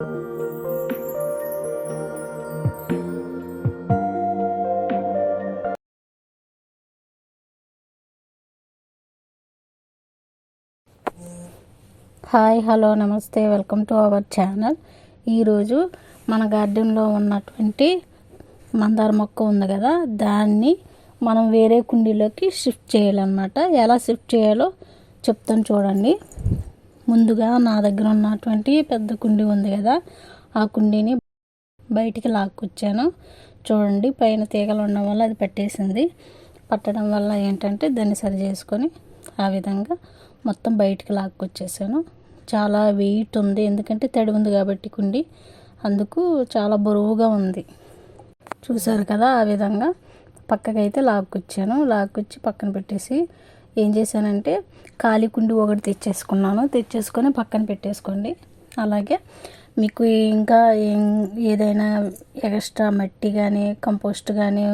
Hi hello నమస్తే welcome to our channel. ఈరోజు మన గార్డెన్లో ఉన్నటువంటి మందార మొక్క ఉంది కదా దాన్ని మనం వేరే కుండీలోకి షిఫ్ట్ చేయాలన్నమాట. ఎలా షిఫ్ట్ చేయాలో చెప్తాను చూడండి. ముందుగా నా దగ్గర ఉన్నటువంటి పెద్ద కుండీ ఉంది కదా ఆ కుండీని బయటికి లాక్కొచ్చాను. చూడండి పైన తీగలు ఉండడం వల్ల అది పట్టేసింది. పట్టడం వల్ల ఏంటంటే దాన్ని సరి చేసుకొని ఆ విధంగా మొత్తం బయటికి లాక్కొచ్చేసాను. చాలా వెయిట్ ఉంది ఎందుకంటే తడి ఉంది కాబట్టి కుండి. అందుకు చాలా బరువుగా ఉంది. చూసారు కదా ఆ విధంగా పక్కకైతే లాక్కొచ్చాను. లాక్కొచ్చి పక్కన పెట్టేసి ఏం చేశానంటే ఖాళీ కుండి ఒకటి తెచ్చేసుకున్నాను. తెచ్చేసుకొని పక్కన పెట్టేసుకోండి. అలాగే మీకు ఇంకా ఏదైనా ఎక్స్ట్రా మట్టి కానీ కంపోస్ట్ కానీ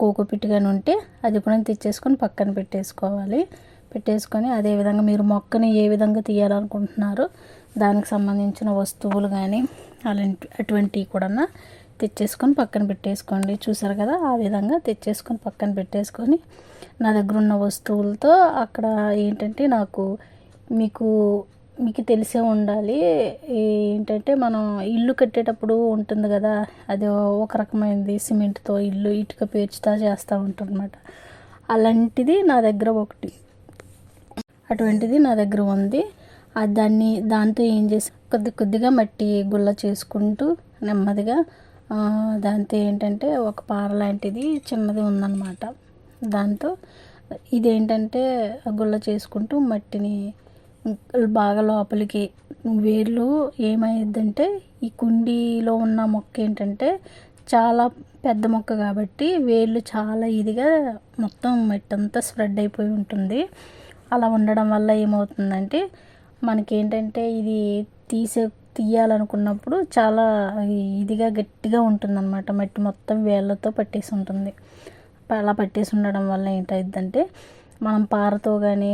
కోకోపిట్ కానీ ఉంటే అది కూడా తెచ్చేసుకొని పక్కన పెట్టేసుకోవాలి. పెట్టేసుకొని అదేవిధంగా మీరు మొక్కని ఏ విధంగా తీయాలనుకుంటున్నారో దానికి సంబంధించిన వస్తువులు కానీ అలాంటి అటువంటివి కూడా తెచ్చేసుకొని పక్కన పెట్టేసుకోండి. చూసారు కదా? ఆ విధంగా తెచ్చేసుకొని పక్కన పెట్టేసుకొని నా దగ్గర ఉన్న వస్తువులతో అక్కడ ఏంటంటే నాకు మీకు మీకు తెలిసే ఉండాలి. ఏంటంటే మనం ఇల్లు కట్టేటప్పుడు ఉంటుంది కదా? అది ఒక రకమైనది సిమెంట్తో ఇల్లు ఇటుక పేర్చుతా చేస్తూ ఉంటుందన్నమాట. అలాంటిది నా దగ్గర ఒకటి. అటువంటిది నా దగ్గర ఉంది. దాన్ని దాంతో ఏం చేసి? కొద్ది కొద్దిగా మట్టి గుల్ల చేసుకుంటూ నెమ్మదిగా దాంతో ఏంటంటే ఒక పార లాంటిది చిన్నది ఉందన్నమాట. దాంతో ఇదేంటంటే గుల్ల చేసుకుంటూ మట్టిని బాగా లోపలికి వేర్లు ఏమైందంటే ఈ కుండీలో ఉన్న మొక్క ఏంటంటే చాలా పెద్ద మొక్క కాబట్టి వేర్లు చాలా ఇదిగా మొత్తం మట్టి అంతా స్ప్రెడ్ అయిపోయి ఉంటుంది. అలా ఉండడం వల్ల ఏమవుతుందంటే మనకేంటంటే ఇది తీసే తీయాలనుకున్నప్పుడు చాలా ఇదిగా గట్టిగా ఉంటుందన్నమాట. మట్టి మొత్తం వేళ్ళతో పట్టేసి ఉంటుంది. అలా పట్టేసి ఉండడం వల్ల ఏంటైందంటే మనం పారతో కానీ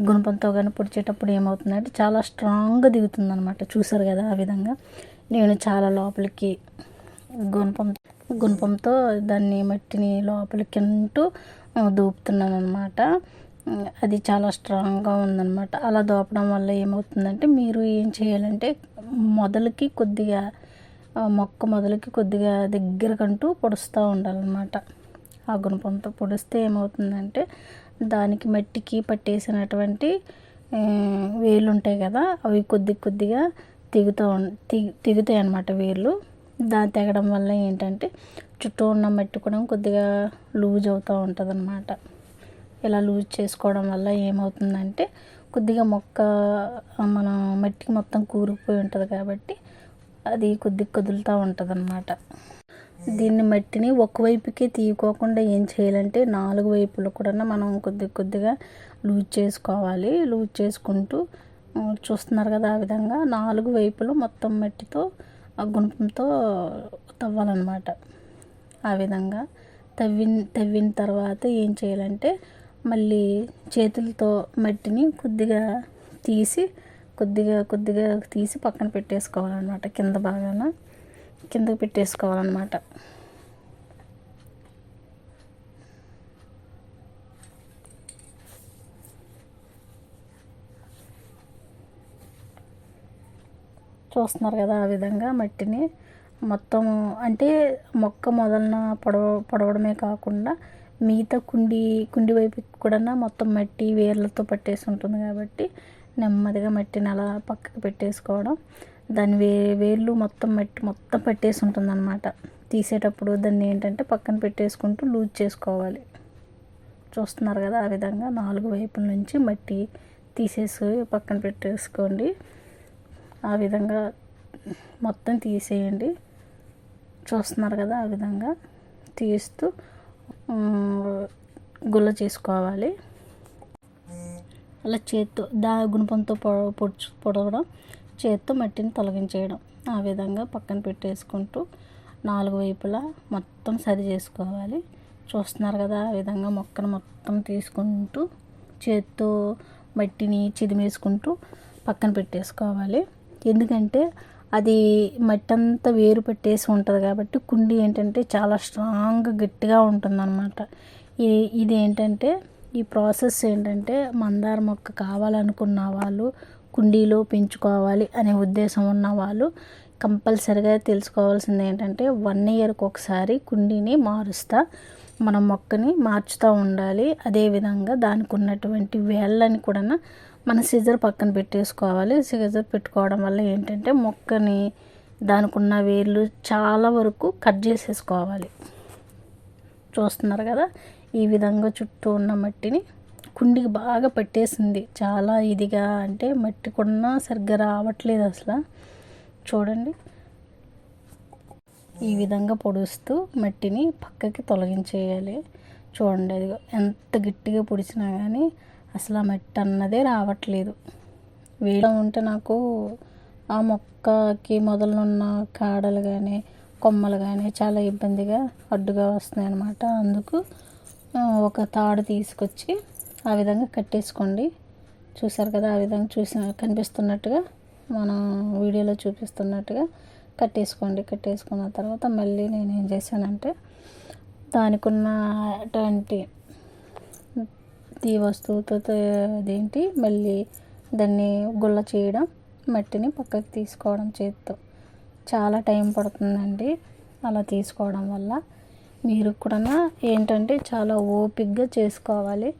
గుణపంతో కానీ పొడిచేటప్పుడు ఏమవుతుందంటే చాలా స్ట్రాంగ్గా దిగుతుందనమాట చూసారు కదా ఆ విధంగా. నేను చాలా లోపలికి గుణపం గుణపంతో దాన్ని మట్టిని లోపలికి అంటూ దూపుతున్నాను అనమాట అది చాలా స్ట్రాంగ్గా ఉందన్నమాట. అలా దోపడం వల్ల ఏమవుతుందంటే మీరు ఏం చేయాలంటే మొదలకి కొద్దిగా మొక్క మొదలకి కొద్దిగా దగ్గరకంటూ పొడుస్తూ ఉండాలన్నమాట. ఆ గుణపంతో పొడిస్తే ఏమవుతుందంటే దానికి మట్టికి పట్టేసినటువంటి వేళ్ళు ఉంటాయి కదా అవి కొద్ది కొద్దిగా తెగుతూ తెగుతాయి అన్నమాట వేళ్ళు దాన్ని తెగడం వల్ల ఏంటంటే చుట్టూ ఉన్న మట్టి కూడా కొద్దిగా లూజ్ అవుతూ ఉంటుంది అన్నమాట ఇలా లూజ్ చేసుకోవడం వల్ల ఏమవుతుందంటే కొద్దిగా మొక్క మన మట్టికి మొత్తం కూరుకుపోయి ఉంటుంది కాబట్టి అది కొద్ది కదులుతూ ఉంటుంది అన్నమాట దీన్ని మట్టిని ఒకవైపుకే తీయకోకుండా ఏం చేయాలంటే నాలుగు వైపులు కూడా మనం కొద్ది కొద్దిగా లూజ్ చేసుకోవాలి. లూజ్ చేసుకుంటూ చూస్తున్నారు కదా ఆ విధంగా నాలుగు వైపులు మొత్తం మట్టితో గుణపంతో తవ్వాలన్నమాట. ఆ విధంగా తవ్విన తవ్విన తర్వాత ఏం చేయాలంటే మళ్ళీ చేతులతో మట్టిని కొద్దిగా తీసి కొద్దిగా కొద్దిగా తీసి పక్కన పెట్టేసుకోవాలన్నమాట కింద భాగాన. కిందకి పెట్టేసుకోవాలన్నమాట. చూస్తున్నారు కదా ఆ విధంగా మట్టిని. మొత్తం అంటే మొక్క మొదలన పొడవ పొడవడమే కాకుండా మిగతా కుండి కుండి వైపు కూడా మొత్తం మట్టి వేర్లతో పట్టేసి ఉంటుంది కాబట్టి నెమ్మదిగా మట్టిని అలా పక్కకు పెట్టేసుకోవడం. దాని వే వేర్లు మొత్తం మట్టి మొత్తం పట్టేసి ఉంటుంది అనమాట తీసేటప్పుడు దాన్ని ఏంటంటే పక్కన పెట్టేసుకుంటూ లూజ్ చేసుకోవాలి. చూస్తున్నారు కదా ఆ విధంగా నాలుగు వైపుల నుంచి మట్టి తీసేసి పక్కన పెట్టేసుకోండి. ఆ విధంగా మొత్తం తీసేయండి. చూస్తున్నారు కదా ఆ విధంగా తీస్తూ గుల్ల చేసుకోవాలి. అలా చేత్తో దా గుణపంతో పొడుచు పొడవడం చేత్తో మట్టిని తొలగించేయడం. ఆ విధంగా పక్కన పెట్టేసుకుంటూ నాలుగు వైపులా మొత్తం సరి చేసుకోవాలి. చూస్తున్నారు కదా ఆ విధంగా మొక్కను మొత్తం తీసుకుంటూ చేత్తో మట్టిని చిదిమేసుకుంటూ పక్కన పెట్టేసుకోవాలి. ఎందుకంటే అది మట్టి అంతా వేరు పెట్టేసి ఉంటుంది కాబట్టి కుండీ ఏంటంటే చాలా స్ట్రాంగ్ గట్టిగా ఉంటుందన్నమాట. ఇది ఏంటంటే ఈ ప్రాసెస్ ఏంటంటే మందార మొక్క కావాలనుకున్న వాళ్ళు కుండీలో పెంచుకోవాలి అనే ఉద్దేశం ఉన్న వాళ్ళు కంపల్సరిగా తెలుసుకోవాల్సింది ఏంటంటే వన్ ఇయర్కి ఒకసారి కుండీని మారుస్తా మన మొక్కని మార్చుతూ ఉండాలి. అదేవిధంగా దానికి ఉన్నటువంటి వేళ్ళని కూడా మన సిజర్ పక్కన పెట్టేసుకోవాలి. సిజర్ పెట్టుకోవడం వల్ల ఏంటంటే మొక్కని దానికి ఉన్న వేర్లు చాలా వరకు కట్ చేసేసుకోవాలి. చూస్తున్నారు కదా? ఈ విధంగా చుట్టూ ఉన్న మట్టిని కుండికి బాగా పట్టేసింది. చాలా ఇదిగా అంటే మట్టి కొన్నా సరిగ్గా రావట్లేదు అసలు. చూడండి. ఈ విధంగా పొడుస్తూ మట్టిని పక్కకి తొలగించేయాలి. చూడండి అది ఎంత గట్టిగా పొడిచినా కానీ అసలు ఆ మట్టి అన్నదే రావట్లేదు. వేడిగా ఉంటే నాకు ఆ మొక్కకి మొదలున్న కాడలు కానీ కొమ్మలు కానీ చాలా ఇబ్బందిగా అడ్డుగా వస్తున్నాయి అన్నమాట. అందుకు ఒక తాడు తీసుకొచ్చి ఆ విధంగా కట్టేసుకోండి. చూసారు కదా ఆ విధంగా చూసిన కనిపిస్తున్నట్టుగా మనం వీడియోలో చూపిస్తున్నట్టుగా కట్టేసుకోండి. కట్టేసుకున్న తర్వాత మళ్ళీ నేను ఏం చేశానంటే దానికి ఉన్నటువంటి ఈ వస్తువుతో అదేంటి? మళ్ళీ దాన్ని గుల్ల చేయడం మట్టిని పక్కకి తీసుకోవడం చేత్తో. చాలా టైం పడుతుందండి అలా తీసుకోవడం వల్ల. మీరు కూడా ఏంటంటే చాలా ఓపిక్గా చేసుకోవాలి.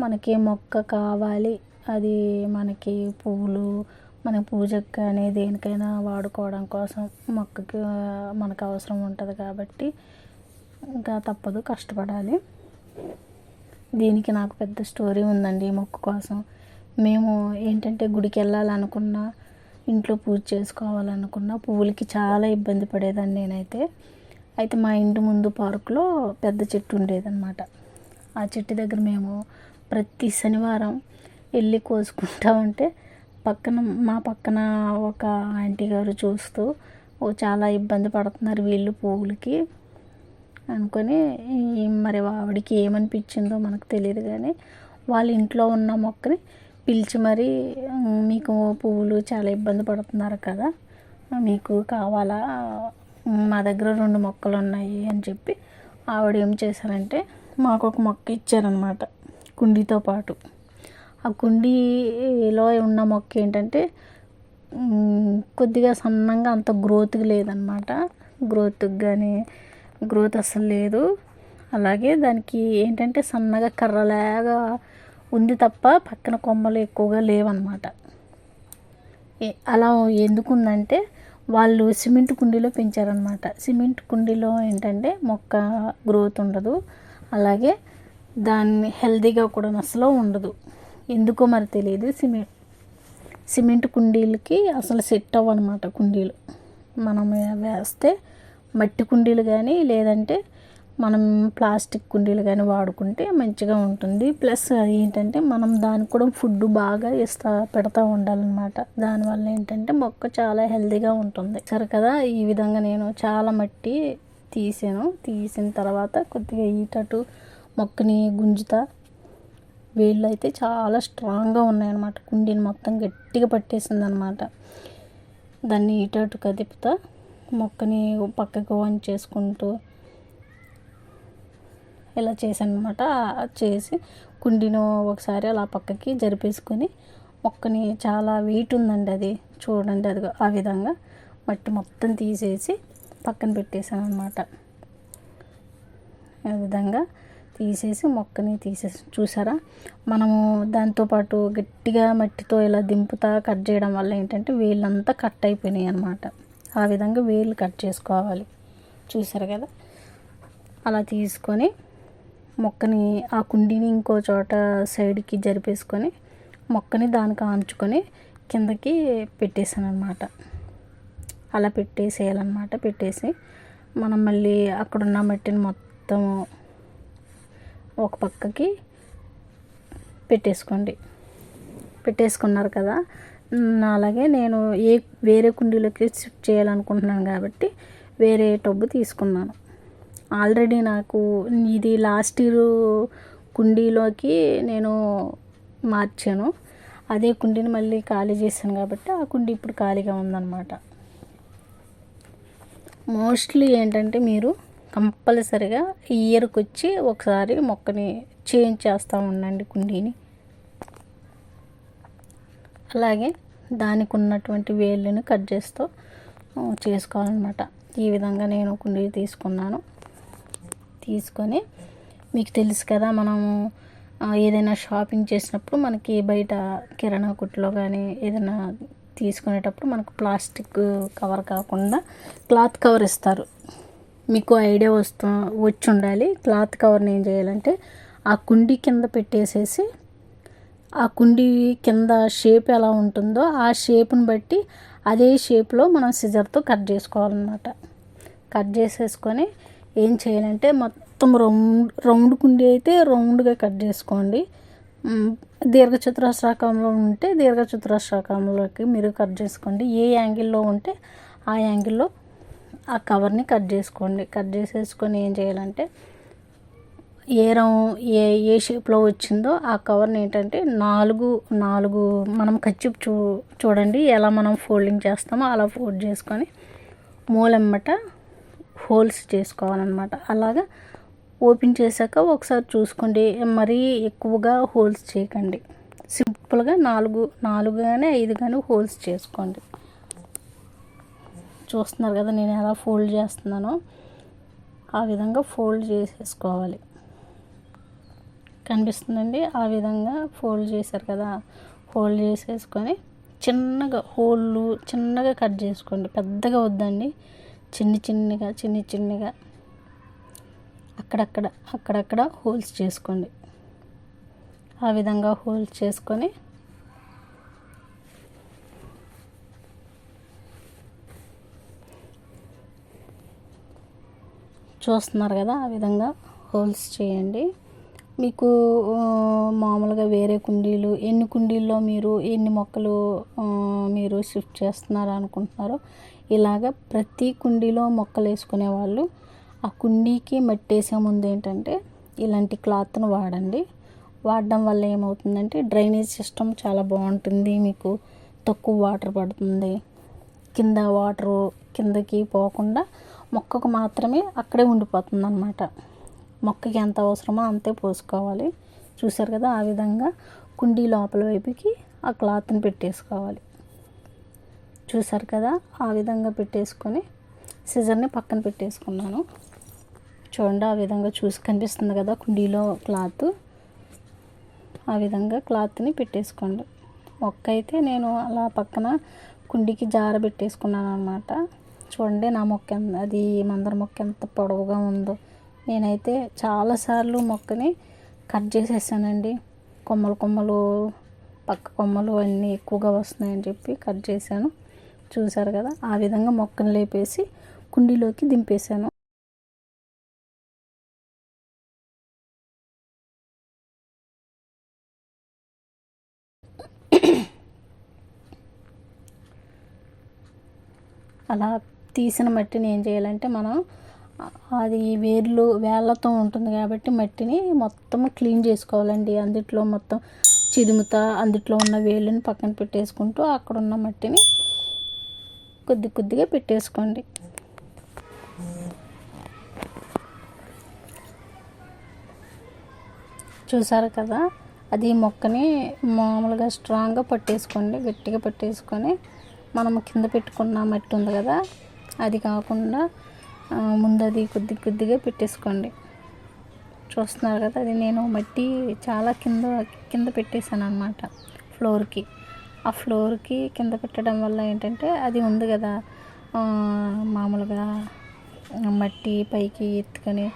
మనకి మొక్క కావాలి. అది మనకి పువ్వులు మన పూజకు కానీ దేనికైనా వాడుకోవడం కోసం మొక్కకి మనకు అవసరం ఉంటుంది కాబట్టి ఇంకా తప్పదు కష్టపడాలి. దీనికి నాకు పెద్ద స్టోరీ ఉందండి ఈ మొక్క కోసం. మేము ఏంటంటే గుడికి వెళ్ళాలనుకున్నా ఇంట్లో పూజ చేసుకోవాలనుకున్నా పువ్వులకి చాలా ఇబ్బంది పడేదాన్ని నేనైతే. అయితే మా ఇంటి ముందు పార్కులో పెద్ద చెట్టు ఉండేదన్నమాట. ఆ చెట్టు దగ్గర మేము ప్రతి శనివారం వెళ్ళి కోసుకుంటా ఉంటే పక్కన మా పక్కన ఒక ఆంటీ గారు చూస్తూ ఓ చాలా ఇబ్బంది పడుతున్నారు వీళ్ళు పువ్వులకి. అనుకొని మరి ఆవిడకి ఏమనిపించిందో మనకు తెలియదు కానీ వాళ్ళ ఇంట్లో ఉన్న మొక్కని పిలిచి మరి మీకు పువ్వులు చాలా ఇబ్బంది పడుతున్నారు కదా మీకు కావాలా? మా దగ్గర రెండు మొక్కలు ఉన్నాయి అని చెప్పి ఆవిడ ఏం చేశారంటే మాకు ఒక మొక్క ఇచ్చారనమాట కుండీతో పాటు. ఆ కుండీలో ఉన్న మొక్క ఏంటంటే కొద్దిగా సన్నంగా అంత గ్రోత్గా లేదనమాట గ్రోత్కి కానీ గ్రోత్ అసలు లేదు. అలాగే దానికి ఏంటంటే సన్నగా కర్రలాగా ఉంది తప్ప పక్కన కొమ్మలు ఎక్కువగా లేవన్నమాట. అలా ఎందుకుందంటే వాళ్ళు సిమెంట్ కుండీలో పెంచారనమాట సిమెంట్ కుండీలో ఏంటంటే మొక్క గ్రోత్ ఉండదు. అలాగే దాన్ని హెల్దీగా కూడా అసలు ఉండదు. ఎందుకో మరి తెలియదు. సిమెంట్ సిమెంట్ కుండీలకి అసలు సెట్ అవ్వనమాట కుండీలు. మనం వేస్తే మట్టి కుండీలు కానీ లేదంటే మనం ప్లాస్టిక్ కుండీలు కానీ వాడుకుంటే మంచిగా ఉంటుంది. ప్లస్ ఏంటంటే మనం దానికి కూడా ఫుడ్ బాగా ఇస్తా పెడతా ఉండాలన్నమాట. దానివల్ల ఏంటంటే మొక్క చాలా హెల్తీగా ఉంటుంది. సరే కదా ఈ విధంగా నేను చాలా మట్టి తీసాను. తీసిన తర్వాత కొద్దిగా ఈటటు మొక్కని గుంజుతా వేళ్ళు అయితే చాలా స్ట్రాంగ్గా ఉన్నాయన్నమాట. కుండీని మొత్తం గట్టిగా పట్టేసింది అనమాట దాన్ని ఈటటు కదిపుతా మొక్కని పక్కకు వన్ చేసుకుంటూ ఇలా చేశాను అనమాట చేసి కుండీను ఒకసారి అలా పక్కకి జరిపేసుకొని మొక్కని చాలా వెయిట్ ఉందండి అది. చూడండి అది ఆ విధంగా మట్టి మొత్తం తీసేసి పక్కన పెట్టేశాను అనమాట ఆ విధంగా తీసేసి మొక్కని తీసేసి చూసారా? మనము దాంతోపాటు గట్టిగా మట్టితో ఇలా దింపుతా కట్ చేయడం వల్ల ఏంటంటే వేళ్ళంతా కట్ అయిపోయినాయి అనమాట ఆ విధంగా వేర్లు కట్ చేసుకోవాలి. చూసారు కదా? అలా తీసుకొని మొక్కని ఆ కుండీని ఇంకో చోట సైడ్కి జరిపేసుకొని మొక్కని దానికి ఆంచుకొని కిందకి పెట్టేసాను అనమాట అలా పెట్టేసేయాలన్నమాట. పెట్టేసి మనం మళ్ళీ అక్కడున్న మట్టిని మొత్తం ఒక పక్కకి పెట్టేసుకోండి. పెట్టేసుకున్నారు కదా? అలాగే నేను ఏ వేరే కుండీలోకి షిఫ్ట్ చేయాలనుకుంటున్నాను కాబట్టి వేరే టబ్బు తీసుకున్నాను. ఆల్రెడీ నాకు ఇది లాస్ట్ ఇయర్ కుండీలోకి నేను మార్చాను. అదే కుండీని మళ్ళీ ఖాళీ చేశాను కాబట్టి ఆ కుండీ ఇప్పుడు ఖాళీగా ఉందన్నమాట. మోస్ట్లీ ఏంటంటే మీరు కంపల్సరిగా ఇయర్కి వచ్చి ఒకసారి మొక్కని చేంజ్ చేస్తూ ఉండండి కుండీని. అలాగే దానికి ఉన్నటువంటి వేళ్ళని కట్ చేస్తూ చేసుకోవాలన్నమాట. ఈ విధంగా నేను కుండీ తీసుకున్నాను. తీసుకొని మీకు తెలుసు కదా మనము ఏదైనా షాపింగ్ చేసినప్పుడు మనకి బయట కిరాణా కొట్టులో కానీ ఏదైనా తీసుకునేటప్పుడు మనకు ప్లాస్టిక్ కవర్ కాకుండా క్లాత్ కవర్ ఇస్తారు. మీకు ఐడియా వస్తూ వచ్చి ఉండాలి క్లాత్ కవర్ని ఏం చేయాలంటే ఆ కుండీ కింద పెట్టేసేసి ఆ కుండీ కింద షేప్ ఎలా ఉంటుందో ఆ షేప్ని బట్టి అదే షేప్లో మనం సిజర్తో కట్ చేసుకోవాలన్నమాట. కట్ చేసేసుకొని ఏం చేయాలంటే మొత్తం రౌండ్ రౌండ్ కుండీ అయితే రౌండ్గా కట్ చేసుకోండి. దీర్ఘచతురస్రాకంలో ఉంటే దీర్ఘచతురస్రాకంలోకి మీరు కట్ చేసుకోండి. ఏ యాంగిల్లో ఉంటే ఆ యాంగిల్లో ఆ కవర్ని కట్ చేసుకోండి. కట్ చేసేసుకొని ఏం చేయాలంటే ఏ రం ఏ ఏ షేప్లో వచ్చిందో ఆ కవర్ని ఏంటంటే నాలుగు నాలుగు మనం ఖర్చు చూ చూడండి ఎలా మనం ఫోల్డింగ్ చేస్తామో అలా ఫోల్డ్ చేసుకొని మూలెమ్మట హోల్స్ చేసుకోవాలన్నమాట. అలాగా ఓపెన్ చేశాక ఒకసారి చూసుకోండి మరీ ఎక్కువగా హోల్స్ చేయకండి. సింపుల్గా నాలుగు నాలుగు కానీ ఐదు కానీ హోల్స్ చేసుకోండి. చూస్తున్నారు కదా నేను ఎలా ఫోల్డ్ చేస్తున్నానో? ఆ విధంగా ఫోల్డ్ చేసేసుకోవాలి. కనిపిస్తుందండి. ఆ విధంగా ఫోల్డ్ చేశారు కదా. ఫోల్డ్ చేసేసుకొని చిన్నగా హోళ్ళు చిన్నగా కట్ చేసుకోండి. పెద్దగా వద్దండి. చిన్ని చిన్నగా చిన్ని చిన్నగా అక్కడక్కడ అక్కడక్కడ హోల్స్ చేసుకోండి. ఆ విధంగా హోల్స్ చేసుకొని చూస్తున్నారు కదా ఆ విధంగా హోల్స్ చేయండి. మీకు మామూలుగా వేరే కుండీలు ఎన్ని కుండీల్లో మీరు ఎన్ని మొక్కలు మీరు షిఫ్ట్ చేస్తున్నారు అనుకుంటున్నారో ఇలాగ ప్రతి కుండీలో మొక్కలు వేసుకునే వాళ్ళు ఆ కుండీకి మట్టి వేసే ముందు ఏంటంటే ఇలాంటి క్లాత్ను వాడండి. వాడడం వల్ల ఏమవుతుందంటే డ్రైనేజ్ సిస్టమ్ చాలా బాగుంటుంది మీకు తక్కువ వాటర్ పడుతుంది. కింద వాటరు కిందకి పోకుండా మొక్కకు మాత్రమే అక్కడే ఉండిపోతుంది అనమాట మొక్కకి ఎంత అవసరమో అంతే పోసుకోవాలి. చూసారు కదా ఆ విధంగా కుండీ లోపల వైపుకి ఆ క్లాత్ని పెట్టేసుకోవాలి. చూసారు కదా ఆ విధంగా పెట్టేసుకొని సిజర్ని పక్కన పెట్టేసుకున్నాను. చూడండి ఆ విధంగా చూసి కనిపిస్తుంది కదా కుండీలో క్లాత్. ఆ విధంగా క్లాత్ని పెట్టేసుకోండి. మొక్క అయితే నేను అలా పక్కన కుండీకి జార పెట్టేసుకున్నాను అనమాట చూడండి నా మొక్క అది మందర మొక్క ఎంత పొడవుగా ఉందో. నేనైతే చాలాసార్లు మొక్కని కట్ చేసేసానండి. కొమ్మలు కొమ్మలు పక్క కొమ్మలు అన్నీ ఎక్కువగా వస్తున్నాయని చెప్పి కట్ చేశాను. చూసారు కదా ఆ విధంగా మొక్కను లేపేసి కుండీలోకి దింపేశాను. అలా తీసిన మట్టిని ఏం చేయాలంటే మనం అది వేర్లు వేళ్ళతో ఉంటుంది కాబట్టి మట్టిని మొత్తం క్లీన్ చేసుకోవాలండి. అందుట్లో మొత్తం చిదుముతా అందుట్లో ఉన్న వేళ్ళని పక్కన పెట్టేసుకుంటూ అక్కడ ఉన్న మట్టిని కొద్ది కొద్దిగా పెట్టేసుకోండి. చూసారు కదా? అది మొక్కని మామూలుగా స్ట్రాంగ్గా పట్టేసుకోండి. గట్టిగా పట్టేసుకొని మనం కింద పెట్టుకున్న మట్టి ఉంది కదా? అది కాకుండా ముందు అది కొద్ది కొద్దిగా పెట్టేసుకోండి. చూస్తున్నారు కదా అది నేను మట్టి చాలా కింద కింద పెట్టేశాను అనమాట ఫ్లోర్కి. ఆ ఫ్లోర్కి కింద పెట్టడం వల్ల ఏంటంటే అది ఉంది కదా మామూలుగా మట్టి పైకి ఎత్తుకొని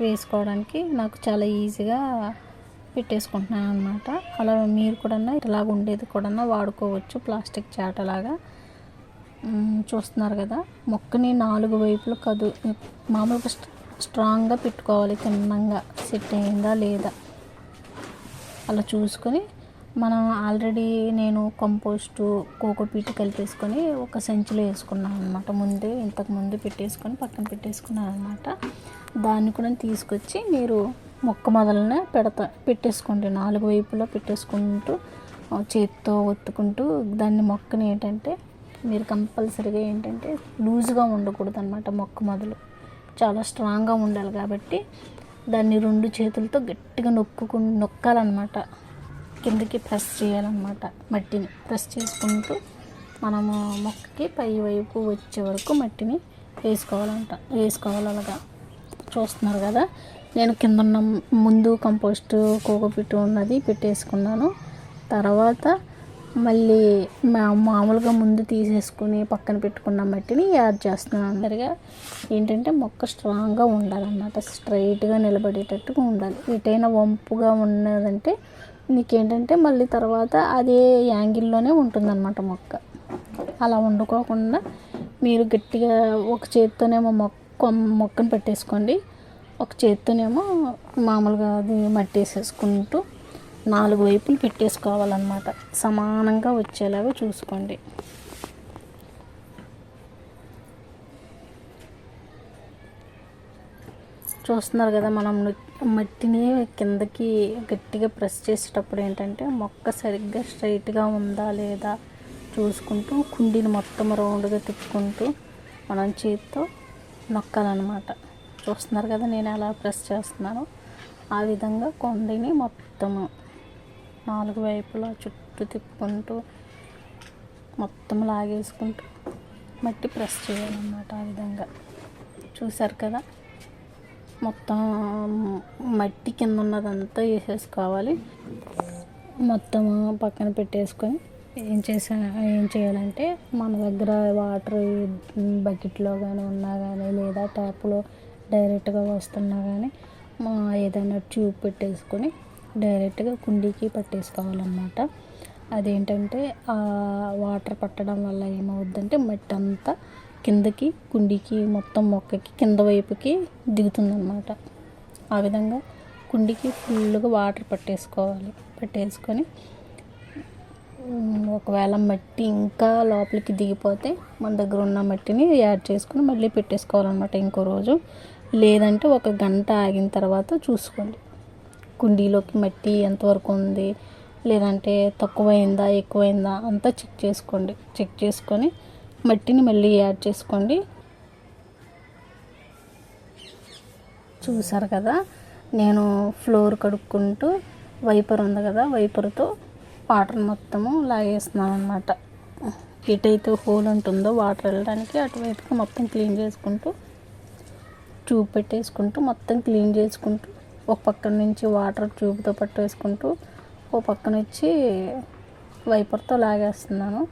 వేసుకోవడానికి నాకు చాలా ఈజీగా పెట్టేసుకుంటున్నాను అనమాట అలా మీరు కూడా ఇలాగ ఉండేది కూడా వాడుకోవచ్చు ప్లాస్టిక్ చాటలాగా. చూస్తున్నారు కదా. మొక్కని నాలుగు వైపులు కదు మామూలుగా స్ట్రాంగ్గా పెట్టుకోవాలి. తిన్నంగా సెట్ అయిందా లేదా? అలా చూసుకొని మనం ఆల్రెడీ నేను కంపోస్టు కోకోపీట్ కలిపేసుకొని ఒక సంచిలో వేసుకున్నాను అనమాట ముందే ఇంతకు ముందు పెట్టేసుకొని పక్కన పెట్టేసుకున్నాను అనమాట దాన్ని కూడా తీసుకొచ్చి మీరు మొక్క మొదలనే పెడతా పెట్టేసుకోండి. నాలుగు వైపులా పెట్టేసుకుంటూ చేతితో ఒత్తుకుంటూ దాన్ని మొక్కని ఏంటంటే మీరు కంపల్సరిగా ఏంటంటే లూజ్గా ఉండకూడదు అనమాట మొక్క మొదలు. చాలా స్ట్రాంగ్గా ఉండాలి కాబట్టి దాన్ని రెండు చేతులతో గట్టిగా నొక్కు నొక్కాలన్నమాట. కిందకి ప్రెస్ చేయాలన్నమాట మట్టిని. ప్రెస్ చేసుకుంటూ మనము మొక్కకి పై వైపు వచ్చే వరకు మట్టిని వేసుకోవాలంట. వేసుకోవాలి అలాగా. చూస్తున్నారు కదా నేను కింద ఉన్న ముందు కంపోస్ట్ కోకోపిట్టు ఉన్నది పెట్టేసుకున్నాను. తర్వాత మళ్ళీ మా మామూలుగా ముందు తీసేసుకుని పక్కన పెట్టుకున్న మట్టిని యాడ్ చేస్తున్నాను అందరిగా. ఏంటంటే మొక్క స్ట్రాంగ్గా ఉండాలన్నమాట స్ట్రైట్గా నిలబడేటట్టుగా ఉండాలి. ఎటైనా వంపుగా ఉన్నదంటే నీకేంటంటే మళ్ళీ తర్వాత అదే యాంగిల్లోనే ఉంటుందన్నమాట మొక్క. అలా వండుకోకుండా మీరు గట్టిగా ఒక చేత్తోనేమో మొక్క మొక్కను పెట్టేసుకోండి. ఒక చేత్తోనేమో మామూలుగా అది మట్టి వేసేసుకుంటూ నాలుగు వైపులు పెట్టేసుకోవాలన్నమాట. సమానంగా వచ్చేలాగా చూసుకోండి. చూస్తున్నారు కదా మనం మట్టిని కిందకి గట్టిగా ప్రెస్ చేసేటప్పుడు ఏంటంటే మొక్క సరిగ్గా స్ట్రైట్గా ఉందా లేదా చూసుకుంటూ కుండీని మొత్తం రౌండ్గా తిప్పుకుంటూ మనం చేతితో నొక్కాలన్నమాట. చూస్తున్నారు కదా నేను ఎలా ప్రెస్ చేస్తున్నాను ఆ విధంగా కుండీని మొత్తము నాలుగు వైపులా చుట్టూ తిప్పుకుంటూ మొత్తం లాగేసుకుంటూ మట్టి ప్రెస్ చేయాలన్నమాట ఆ విధంగా. చూసారు కదా? మొత్తం మట్టి కింద ఉన్నదంతా వేసేసుకోవాలి. మొత్తం పక్కన పెట్టేసుకొని ఏం చేసా ఏం చేయాలంటే మన దగ్గర వాటర్ బకెట్లో కానీ ఉన్నా కానీ లేదా ట్యాప్లో డైరెక్ట్గా వస్తున్నా కానీ మా ఏదైనా ట్యూబ్ పెట్టేసుకొని డైరెక్ట్గా కుండీకి పట్టేసుకోవాలన్నమాట. అదేంటంటే వాటర్ పట్టడం వల్ల ఏమవుద్దంటే మట్టి అంతా కిందకి కుండీకి మొత్తం మొక్కకి కింద వైపుకి దిగుతుందన్నమాట. ఆ విధంగా కుండీకి ఫుల్గా వాటర్ పట్టేసుకోవాలి. పట్టేసుకొని ఒకవేళ మట్టి ఇంకా లోపలికి దిగిపోతే మన దగ్గర ఉన్న మట్టిని యాడ్ చేసుకుని మళ్ళీ పెట్టేసుకోవాలన్నమాట ఇంకో రోజు. లేదంటే ఒక గంట ఆగిన తర్వాత చూసుకోండి. కుండీలోకి మట్టి ఎంతవరకు ఉంది లేదంటే తక్కువైందా ఎక్కువైందా అంతా చెక్ చేసుకోండి. చెక్ చేసుకొని మట్టిని మళ్ళీ యాడ్ చేసుకోండి. చూసారు కదా నేను ఫ్లోర్ కడుక్కుంటూ వైపర్ ఉంది కదా వైపర్తో వాటర్ మొత్తము లాగేస్తున్నాను అనమాట ఎటైతే హోల్ ఉంటుందో వాటర్ వెళ్ళడానికి అటువైపుకి మొత్తం క్లీన్ చేసుకుంటూ చూపెట్టేసుకుంటూ పెట్టేసుకుంటూ మొత్తం క్లీన్ చేసుకుంటూ ఒక పక్కన నుంచి వాటర్ ట్యూబ్తో పట్టేసుకుంటూ ఓ పక్కన వచ్చి వైపర్తో లాగేస్తున్నాను.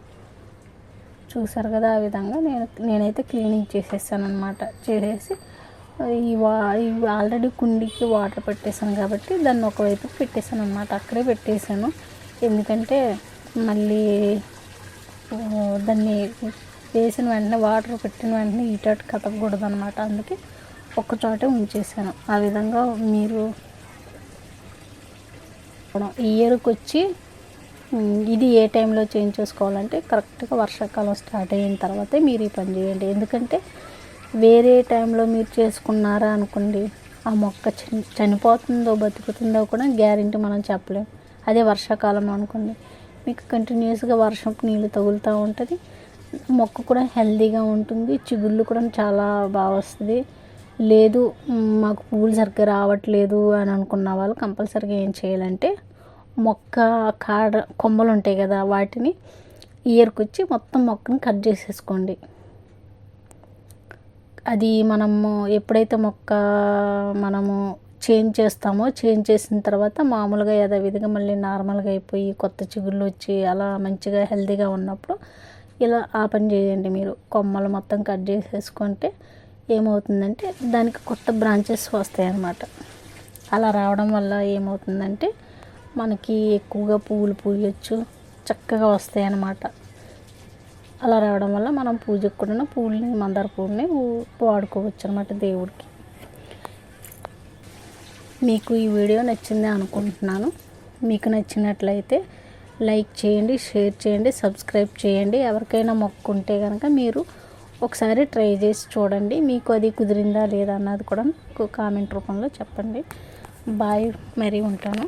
చూసారు కదా ఆ విధంగా నేను నేనైతే క్లీనింగ్ చేసేసాను అనమాట చేసేసి ఈ వా ఇవి ఆల్రెడీ కుండీకి వాటర్ పెట్టేశాను కాబట్టి దాన్ని ఒకవైపు పెట్టేశాను అనమాట అక్కడే పెట్టేశాను. ఎందుకంటే మళ్ళీ దాన్ని వేసిన వెంటనే వాటర్ పెట్టిన వెంటనే ఈటట్టు కథకూడదు అనమాట అందుకే ఒక్క ఉంచేసాను ఆ విధంగా మీరు ఇయర్కి వచ్చి ఇది ఏ టైంలో చేంజ్ చేసుకోవాలంటే కరెక్ట్గా వర్షాకాలం స్టార్ట్ అయిన తర్వాతే మీరు ఈ పని చేయండి. ఎందుకంటే వేరే టైంలో మీరు చేసుకున్నారా అనుకోండి ఆ మొక్క చనిపోతుందో బతుకుతుందో కూడా గ్యారంటీ మనం చెప్పలేము అదే వర్షాకాలం అనుకోండి. మీకు కంటిన్యూస్గా వర్షపు నీళ్ళు తగులుతూ ఉంటుంది. మొక్క కూడా హెల్తీగా ఉంటుంది. చిగుళ్ళు కూడా చాలా బాగా వస్తుంది. లేదు మాకు పూలు సరిగ్గా రావట్లేదు అని అనుకున్న వాళ్ళు కంపల్సరీగా ఏం చేయాలంటే మొక్క కాడ కొమ్మలు ఉంటాయి కదా వాటిని ఇయర్కొచ్చి మొత్తం మొక్కను కట్ చేసేసుకోండి. అది మనము ఎప్పుడైతే మొక్క మనము చేంజ్ చేస్తామో చేంజ్ చేసిన తర్వాత మామూలుగా యథావిధిగా మళ్ళీ నార్మల్గా అయిపోయి కొత్త చిగుళ్ళు వచ్చి అలా మంచిగా హెల్తీగా ఉన్నప్పుడు ఇలా ఆ పని చేయండి మీరు. కొమ్మలు మొత్తం కట్ చేసేసుకుంటే ఏమవుతుందంటే దానికి కొత్త బ్రాంచెస్ వస్తాయి అన్నమాట అలా రావడం వల్ల ఏమవుతుందంటే మనకి ఎక్కువగా పువ్వులు పూయచ్చు చక్కగా వస్తాయి అన్నమాట అలా రావడం వల్ల మనం పూజకు కూడా పూలని మందార పువ్వుని వాడుకోవచ్చు అనమాట దేవుడికి. మీకు ఈ వీడియో నచ్చింది అనుకుంటున్నాను. మీకు నచ్చినట్లయితే లైక్ చేయండి షేర్ చేయండి సబ్స్క్రైబ్ చేయండి. ఎవరికైనా మొక్కుంటే కనుక మీరు ఒకసారి ట్రై చేసి చూడండి. మీకు అది కుదిరిందా లేదా అన్నది కూడా కామెంట్ రూపంలో చెప్పండి. బాయ్ మరీ ఉంటాను.